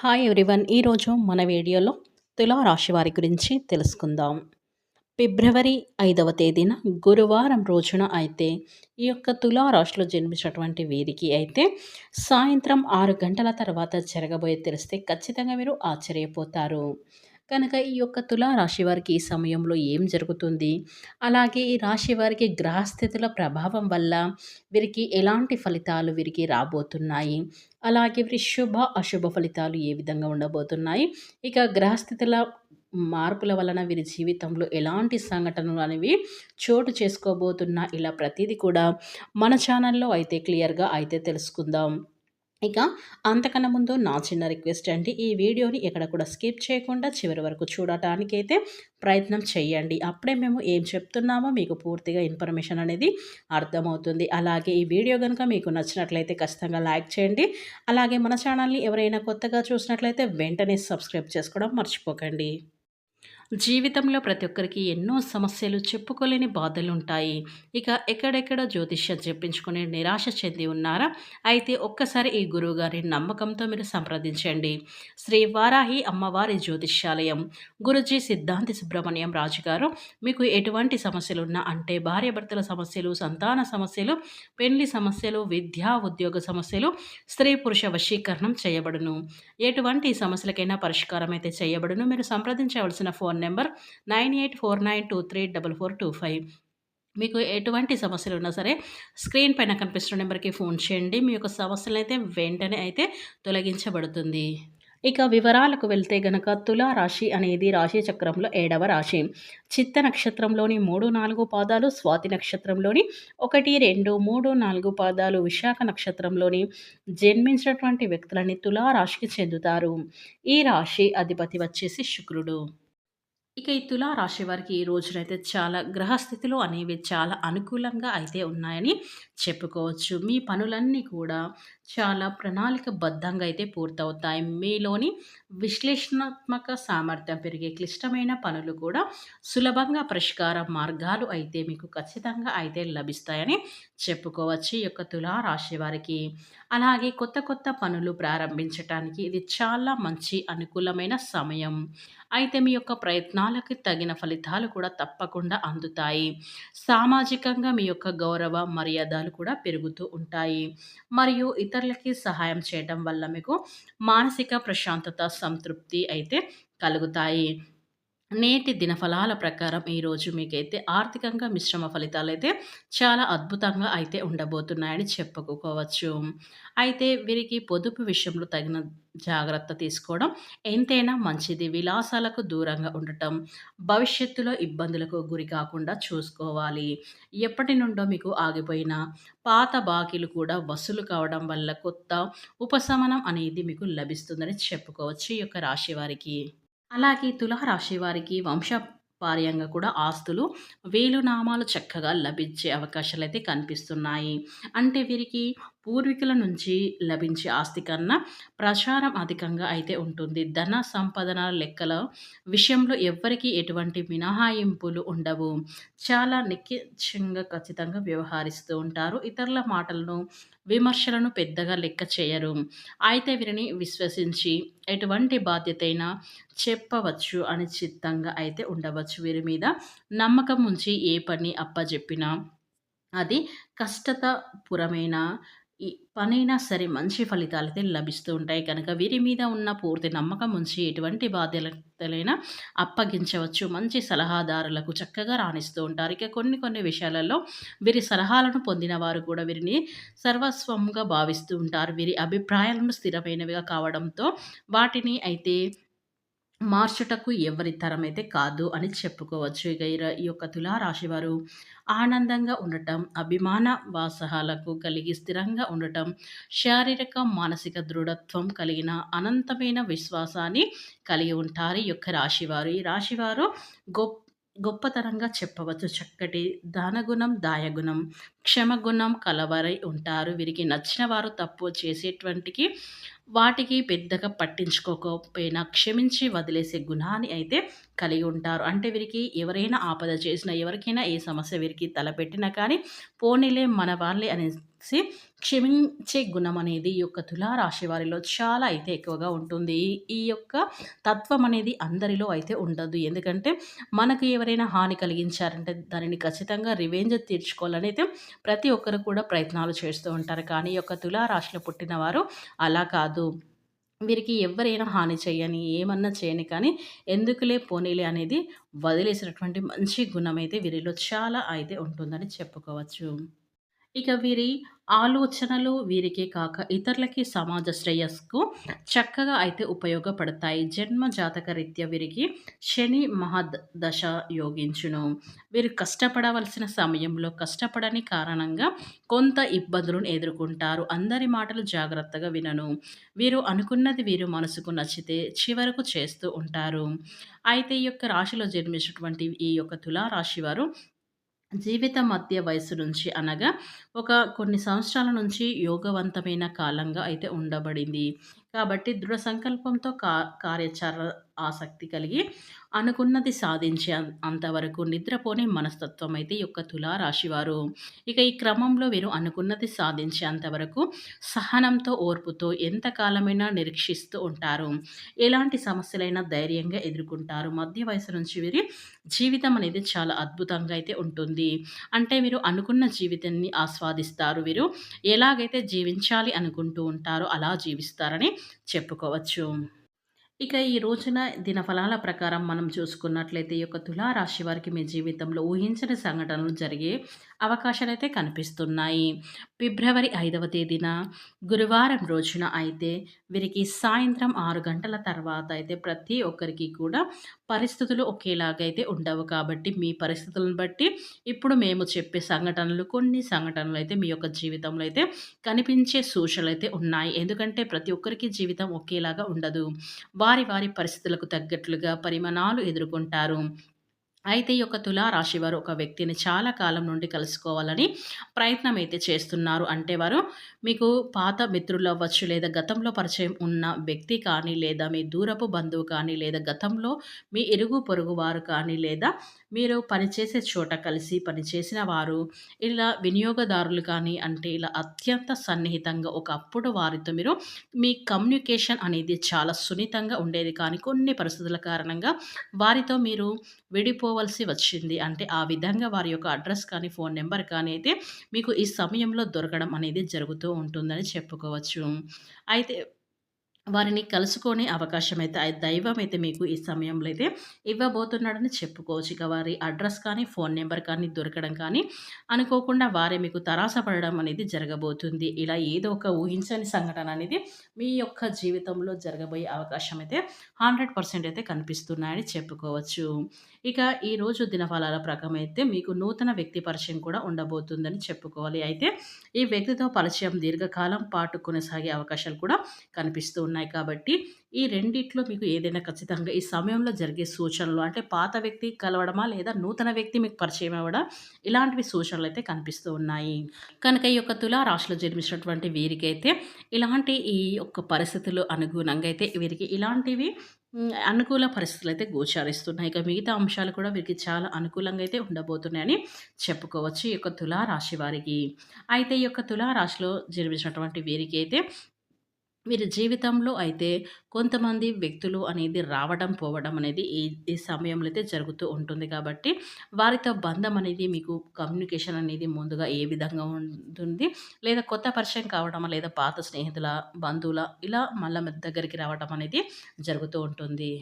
Hi everyone ఈరోజు మన వీడియోలో తులా రాశి వారి గురించి తెలుసుకుందాం. ఫిబ్రవరి ఐదవ తేదీన గురువారం రోజున అయితే ఈ యొక్క తులా రాశిలో జన్మించినటువంటి వీరికి అయితే సాయంత్రం ఆరు గంటల తర్వాత జరగబోయే తెలిస్తే ఖచ్చితంగా మీరు ఆశ్చర్యపోతారు. కనుక ఈ యొక్క తులా రాశి వారికి ఈ సమయంలో ఏం జరుగుతుంది? అలాగే ఈ రాశి వారికి గ్రహస్థితుల ప్రభావం వల్ల వీరికి ఎలాంటి ఫలితాలు వీరికి రాబోతున్నాయి? అలాగే వీరి శుభ అశుభ ఫలితాలు ఏ విధంగా ఉండబోతున్నాయి? ఇక గ్రహస్థితుల మార్పుల వలన వీరి జీవితంలో ఎలాంటి సంఘటనలు అనేవి చోటు చేసుకోబోతున్నా ఇలా ప్రతిదీ కూడా మన ఛానల్లో అయితే క్లియర్గా అయితే తెలుసుకుందాం. ఇక అంతకన్నా ముందు నా చిన్న రిక్వెస్ట్ అండి ఈ వీడియోని ఎక్కడ కూడా స్కిప్ చేయకుండా చివరి వరకు చూడటానికైతే ప్రయత్నం చేయండి అప్పుడే మేము ఏం చెప్తున్నామో మీకు పూర్తిగా ఇన్ఫర్మేషన్ అనేది అర్థమవుతుంది. అలాగే ఈ వీడియో కనుక మీకు నచ్చినట్లయితే ఖచ్చితంగా లైక్ చేయండి. అలాగే మన ఛానల్ని ఎవరైనా కొత్తగా చూసినట్లయితే వెంటనే సబ్స్క్రైబ్ చేసుకోవడం మర్చిపోకండి. జీవితంలో ప్రతి ఒక్కరికి ఎన్నో సమస్యలు చెప్పుకోలేని బాధలు ఉంటాయి ఇక ఎక్కడెక్కడ జ్యోతిష్యం చెప్పించుకుని నిరాశ చెంది ఉన్నారా? అయితే ఒక్కసారి ఈ గురువుగారి నమ్మకంతో మీరు సంప్రదించండి. శ్రీ వారాహి అమ్మవారి జ్యోతిష్యాలయం గురుజీ సిద్ధాంతి సుబ్రహ్మణ్యం రాజు గారు మీకు ఎటువంటి సమస్యలు ఉన్నా అంటే భార్యాభర్తల సమస్యలు సంతాన సమస్యలు పెళ్ళి సమస్యలు విద్యా ఉద్యోగ సమస్యలు స్త్రీ పురుష వశీకరణం చేయబడును. ఎటువంటి సమస్యలకైనా పరిష్కారం అయితే చేయబడును. మీరు సంప్రదించవలసిన phone number nine eight four nine two three double four two five. మీకు ఎటువంటి సమస్యలు ఉన్నా సరే స్క్రీన్ పైన కనిపిస్తున్న నెంబర్కి ఫోన్ చేయండి. మీ యొక్క సమస్యలు అయితే వెంటనే అయితే తొలగించబడుతుంది. ఇక వివరాలకు వెళ్తే గనక తులా రాశి అనేది రాశి చక్రంలో ఏడవ రాశి. చిత్త నక్షత్రంలోని మూడు నాలుగు పాదాలు స్వాతి నక్షత్రంలోని ఒకటి రెండు మూడు నాలుగు పాదాలు విశాఖ నక్షత్రంలోని జన్మించినటువంటి వ్యక్తులని తులా రాశికి చెందుతారు. ఈ రాశి అధిపతి వచ్చేసి శుక్రుడు. ఇక ఈ తులా రాశి వారికి ఈ రోజునైతే చాలా గ్రహస్థితులు అనేవి చాలా అనుకూలంగా అయితే ఉన్నాయని చెప్పుకోవచ్చు. మీ పనులన్నీ కూడా చాలా ప్రణాళికబద్ధంగా అయితే పూర్తవుతాయి. మీలోని విశ్లేషణాత్మక సామర్థ్యం పెరిగే క్లిష్టమైన పనులు కూడా సులభంగా పరిష్కార మార్గాలు అయితే మీకు ఖచ్చితంగా అయితే లభిస్తాయని చెప్పుకోవచ్చు ఈ యొక్క తులా రాశి వారికి. అలాగే కొత్త కొత్త పనులు ప్రారంభించటానికి ఇది చాలా మంచి అనుకూలమైన సమయం. అయితే మీ యొక్క ప్రయత్నాలు శ్రమలకి తగిన ఫలితాలు కూడా తప్పకుండా అందుతాయి. సామాజికంగా మీ యొక్క గౌరవ మర్యాదలు కూడా పెరుగుతూ ఉంటాయి. మరియు ఇతరులకి సహాయం చేయడం వల్ల మీకు మానసిక ప్రశాంతత సంతృప్తి అయితే కలుగుతాయి. నేటి దినఫలాల ప్రకారం ఈరోజు మీకైతే ఆర్థికంగా మిశ్రమ ఫలితాలు అయితే చాలా అద్భుతంగా అయితే ఉండబోతున్నాయని చెప్పుకోవచ్చు. అయితే వీరికి పొదుపు విషయంలో తగిన జాగ్రత్త తీసుకోవడం ఎంతైనా మంచిది. విలాసాలకు దూరంగా ఉండటం భవిష్యత్తులో ఇబ్బందులకు గురి కాకుండా చూసుకోవాలి. ఎప్పటి నుండో మీకు ఆగిపోయిన పాత బాకీలు కూడా వసూలు కావడం వల్ల కొత్త ఉపశమనం అనేది మీకు లభిస్తుందని చెప్పుకోవచ్చు ఈ యొక్క రాశి వారికి. అలాగే తులారాశి వారికి వంశపార్యంగా కూడా ఆస్తులు వేలునామాలు చక్కగా లభించే అవకాశాలు అయితే కనిపిస్తున్నాయి. అంటే వీరికి పూర్వీకుల నుంచి లభించే ఆస్తి కన్నా ప్రచారం అధికంగా అయితే ఉంటుంది. ధన సంపదన లెక్కల విషయంలో ఎవ్వరికీ ఎటువంటి మినహాయింపులు ఉండవు. చాలా నిఖ్యంగా ఖచ్చితంగా వ్యవహరిస్తూ ఉంటారు. ఇతరుల మాటలను విమర్శలను పెద్దగా లెక్క చేయరు. అయితే వీరిని విశ్వసించి ఎటువంటి బాధ్యత అయినా చెప్పవచ్చు అని చిత్తంగా అయితే ఉండవచ్చు. వీరి మీద నమ్మకం ఉంచి ఏ పని అప్పజెప్పినా అది కష్టతపురమైన ఈ పనైనా సరే మంచి ఫలితాలు అయితే లభిస్తూ ఉంటాయి. కనుక వీరి మీద ఉన్న పూర్తి నమ్మకం ఉంచి ఎటువంటి బాధ్యతలైనా అప్పగించవచ్చు. మంచి సలహాదారులకు చక్కగా రాణిస్తూ ఉంటారు. ఇక కొన్ని కొన్ని విషయాలలో వీరి సలహాలను పొందిన వారు కూడా వీరిని సర్వస్వంగా భావిస్తూ ఉంటారు. వీరి అభిప్రాయాలను స్థిరమైనవిగా కావడంతో వాటిని అయితే మార్చుటకు ఎవరి తరమైతే కాదు అని చెప్పుకోవచ్చు. ఇక ఈ యొక్క తులారాశి వారు ఆనందంగా ఉండటం అభిమాన వాసహాలకు కలిగి స్థిరంగా ఉండటం శారీరక మానసిక దృఢత్వం కలిగిన అనంతమైన విశ్వాసాన్ని కలిగి ఉంటారు ఈ యొక్క రాశివారు ఈ రాశివారు గొప్ప గొప్పతనంగా చెప్పవచ్చు. చక్కటి దానగుణం దాయగుణం క్షమగుణం కలవరై ఉంటారు. వీరికి నచ్చిన వారు తప్పు చేసేటువంటికి వాటికి పెద్దగా పట్టించుకోకపోయినా క్షమించి వదిలేసే గుణాన్ని అయితే కలిగి ఉంటారు. అంటే వీరికి ఎవరైనా ఆపద చేసినా ఎవరికైనా ఏ సమస్య వీరికి తలపెట్టినా కానీ పోనీలే మన వాళ్ళే అనే చేసి క్షమించే గుణం అనేది ఈ యొక్క తులారాశి వారిలో చాలా అయితే ఎక్కువగా ఉంటుంది. ఈ యొక్క తత్వం అనేది అందరిలో అయితే ఉండదు. ఎందుకంటే మనకు ఎవరైనా హాని కలిగించారంటే దానిని ఖచ్చితంగా రివెంజ్ తీర్చుకోవాలని అయితే ప్రతి ఒక్కరు కూడా ప్రయత్నాలు చేస్తూ ఉంటారు. కానీ ఈ యొక్క తులారాశిలో పుట్టిన వారు అలా కాదు. వీరికి ఎవరైనా హాని చేయని ఏమన్నా చేయని కానీ ఎందుకులే పోనీలే అనేది వదిలేసినటువంటి మంచి గుణం అయితే వీరిలో చాలా అయితే ఉంటుందని చెప్పుకోవచ్చు. ఇక వీరి ఆలోచనలు వీరికే కాక ఇతరులకి సమాజ శ్రేయస్కు చక్కగా అయితే ఉపయోగపడతాయి. జన్మ జాతక రీత్యా వీరికి శని మహదశ యోగించును. వీరు కష్టపడవలసిన సమయంలో కష్టపడని కారణంగా కొంత ఇబ్బందులను ఎదుర్కొంటారు. అందరి మాటలు జాగ్రత్తగా వినను. వీరు అనుకున్నది వీరు మనసుకు నచ్చితే చివరకు చేస్తూ ఉంటారు. అయితే ఈ యొక్క రాశిలో జన్మించినటువంటి ఈ యొక్క తులారాశి వారు జీవిత మధ్య వయసు నుంచి అనగా ఒక కొన్ని సంవత్సరాల నుంచి యోగవంతమైన కాలంగా అయితే ఉండబడింది. కాబట్టి దృఢ సంకల్పంతో కా కార్యాచర ఆసక్తి కలిగి అనుకున్నది సాధించే అంతవరకు నిద్రపోని మనస్తత్వం అయితే ఈ యొక్క తులారాశివారు ఇక ఈ క్రమంలో వీరు అనుకున్నది సాధించే అంతవరకు సహనంతో ఓర్పుతో ఎంతకాలమైనా నిరీక్షిస్తూ ఉంటారు. ఎలాంటి సమస్యలైనా ధైర్యంగా ఎదుర్కొంటారు. మధ్య వయసు నుంచి వీరి జీవితం అనేది చాలా అద్భుతంగా అయితే ఉంటుంది. అంటే వీరు అనుకున్న జీవితాన్ని ఆస్వాదిస్తారు. వీరు ఎలాగైతే జీవించాలి అనుకుంటూ ఉంటారో అలా జీవిస్తారని చెప్పుకోవచ్చు. ఇక ఈ రోజున దినఫలాల ప్రకారం మనం చూసుకున్నట్లయితే ఈ యొక్క తులారాశి వారికి మీ జీవితంలో ఊహించని సంఘటనలు జరిగే అవకాశాలు అయితే కనిపిస్తున్నాయి. ఫిబ్రవరి ఐదవ తేదీన గురువారం రోజున అయితే వీరికి సాయంత్రం ఆరు గంటల తర్వాత అయితే ప్రతి ఒక్కరికి కూడా పరిస్థితులు ఒకేలాగైతే ఉండవు కాబట్టి మీ పరిస్థితులను బట్టి ఇప్పుడు మేము చెప్పే సంఘటనలు కొన్ని సంఘటనలు అయితే మీ యొక్క జీవితంలో అయితే కనిపించే సూచనలు అయితే ఉన్నాయి. ఎందుకంటే ప్రతి ఒక్కరికి జీవితం ఒకేలాగా ఉండదు. వారి వారి పరిస్థితులకు తగ్గట్లుగా పరిమాణాలు ఎదుర్కొంటారు. అయితే ఈ యొక్క తులారాశి వారు ఒక వ్యక్తిని చాలా కాలం నుండి కలుసుకోవాలని ప్రయత్నం అయితే చేస్తున్నారు. అంటే వారు మీకు పాత మిత్రులు అవ్వచ్చు లేదా గతంలో పరిచయం ఉన్న వ్యక్తి కానీ లేదా మీ దూరపు బంధువు కానీ లేదా గతంలో మీ ఇరుగు పొరుగు వారు కానీ లేదా మీరు పనిచేసే చోట కలిసి పనిచేసిన వారు ఇలా వినియోగదారులు కానీ అంటే ఇలా అత్యంత సన్నిహితంగా ఒకప్పుడు వారితో మీరు మీ కమ్యూనికేషన్ అనేది చాలా సున్నితంగా ఉండేది. కానీ కొన్ని పరిస్థితుల కారణంగా వారితో మీరు విడిపో విడిపోవలసి వచ్చింది. అంటే ఆ విధంగా వారి యొక్క అడ్రస్ కానీ ఫోన్ నెంబర్ కానీ అయితే మీకు ఈ సమయంలో దొరకడం అనేది జరుగుతూ ఉంటుందని చెప్పుకోవచ్చు. అయితే వారిని కలుసుకునే అవకాశం అయితే దైవం అయితే మీకు ఈ సమయంలో అయితే ఇవ్వబోతున్నాడని చెప్పుకోవచ్చు. ఇక వారి అడ్రస్ కానీ ఫోన్ నెంబర్ కానీ దొరకడం కానీ అనుకోకుండా వారే మీకు తరాసపడడం అనేది జరగబోతుంది. ఇలా ఏదో ఒక ఊహించని సంఘటన అనేది మీ యొక్క జీవితంలో జరగబోయే అవకాశం అయితే హండ్రెడ్ పర్సెంట్ అయితే కనిపిస్తున్నాయని చెప్పుకోవచ్చు. ఇక ఈరోజు దినఫలాల ప్రకారం అయితే మీకు నూతన వ్యక్తి పరిచయం కూడా ఉండబోతుందని చెప్పుకోవాలి. అయితే ఈ వ్యక్తితో పరిచయం దీర్ఘకాలం పాటు కొనసాగే అవకాశాలు కూడా కనిపిస్తూ ఉన్నాయి కాబట్టి ఈ రెండిట్లో మీకు ఏదైనా ఖచ్చితంగా ఈ సమయంలో జరిగే సూచనలు అంటే పాత వ్యక్తి కలవడమా లేదా నూతన వ్యక్తి మీకు పరిచయం అవ్వడం ఇలాంటివి సూచనలు అయితే కనిపిస్తూ ఉన్నాయి. కనుక ఈ యొక్క తులా రాశిలో జన్మించినటువంటి వీరికైతే ఇలాంటి ఈ యొక్క పరిస్థితులు అనుగుణంగా అయితే వీరికి ఇలాంటివి అనుకూల పరిస్థితులు అయితే గోచారిస్తున్నాయి. ఇక మిగతా అంశాలు కూడా వీరికి చాలా అనుకూలంగా అయితే ఉండబోతున్నాయని చెప్పుకోవచ్చు ఈ యొక్క తులారాశి వారికి. అయితే ఈ యొక్క తులారాశిలో జన్మించినటువంటి వీరికి అయితే వీరి జీవితంలో అయితే కొంతమంది వ్యక్తులు అనేది రావడం పోవడం అనేది ఈ ఈ సమయంలో అయితే జరుగుతూ ఉంటుంది కాబట్టి వారితో బంధం అనేది మీకు కమ్యూనికేషన్ అనేది ముందుగా ఏ విధంగా ఉంటుంది? లేదా కొత్త పరిచయం కావడం లేదా పాత స్నేహితుల బంధువుల ఇలా మళ్ళీ దగ్గరికి రావడం అనేది జరుగుతూ ఉంటుంది.